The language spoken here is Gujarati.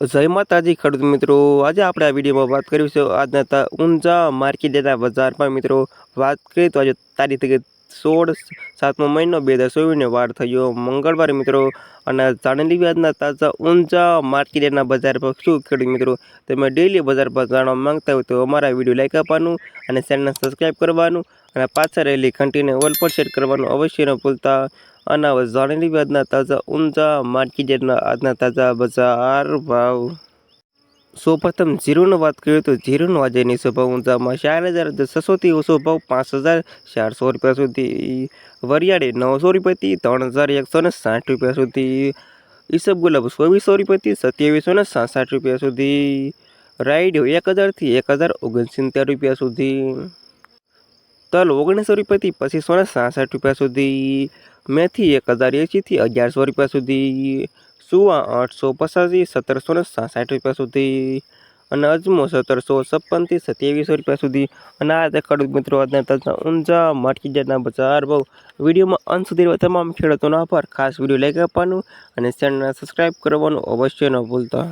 જય માતાજી, ખેડૂત મિત્રો. આજે આપણે આ વિડીયોમાં વાત કરીશું આજના ઊંઝા માર્કેટના બજારમાં મિત્રો, વાત કરીએ તો આજે તારીખ સોળ સાતમો મહિનો, બે હજાર ચોવીસને વાર થયો મંગળવારે, મિત્રો. અને જાણી લેવી આજના તાજા ઊંઝા માર્કેટના બજાર પર શું ખેડૂત મિત્રો, તમે ડેલી બજાર પર જાણવા માંગતા હોય તો અમારા વીડિયો લાઈક આપવાનું અને ચેનલને સબસ્ક્રાઈબ કરવાનું અને પાછળ રહેલી ઘંટીને ઓલ પર શેર કરવાનું અવશ્ય ન ભૂલતા. અને હવે જાણી આજના તાજા ઊંઝા માર્કેટના આજના તાજા બજાર ભાવ. સૌપ્રથમ જીરોની વાત કરીએ તો જીરોનો આજે નીચો ભાવ ઊંચામાં ચાર હજાર છસોથી ઓછો ભાવ પાંચ હજાર ચારસો રૂપિયા સુધી. વરિયાળી નવસો રૂપિયાથી ત્રણ હજાર એકસો ને સાઠ રૂપિયા સુધી. ઈસબ ગુલાબ ચોવીસો રૂપિયાથી સત્યાવીસો ને સાસઠ રૂપિયા સુધી. રાઈડ એક હજારથી એક હજાર ઓગણસિત્તેર રૂપિયા સુધી. તલ ઓગણીસો રૂપિયાથી પચીસો ને સાસઠ રૂપિયા સુધી. મેથી એક હજાર એંશીથી અગિયારસો રૂપિયા સુધી, સુવા આઠસો પચાસી સત્તરસો ને સાઠ રૂપિયા સુધી અને અજમો સત્તરસો છપ્પનથી સત્યાવીસો રૂપિયા સુધી. અને આ તે ખેડૂત મિત્રો, આજના તાજા ઊંઝા માર્કેટના બજાર ભાવ. વિડીયોમાં અંત સુધી તમામ ખેડૂતોનો આભાર. ખાસ વીડિયો લાઈક આપવાનું અને ચેનલને સબસ્ક્રાઈબ કરવાનું અવશ્ય ન ભૂલતા.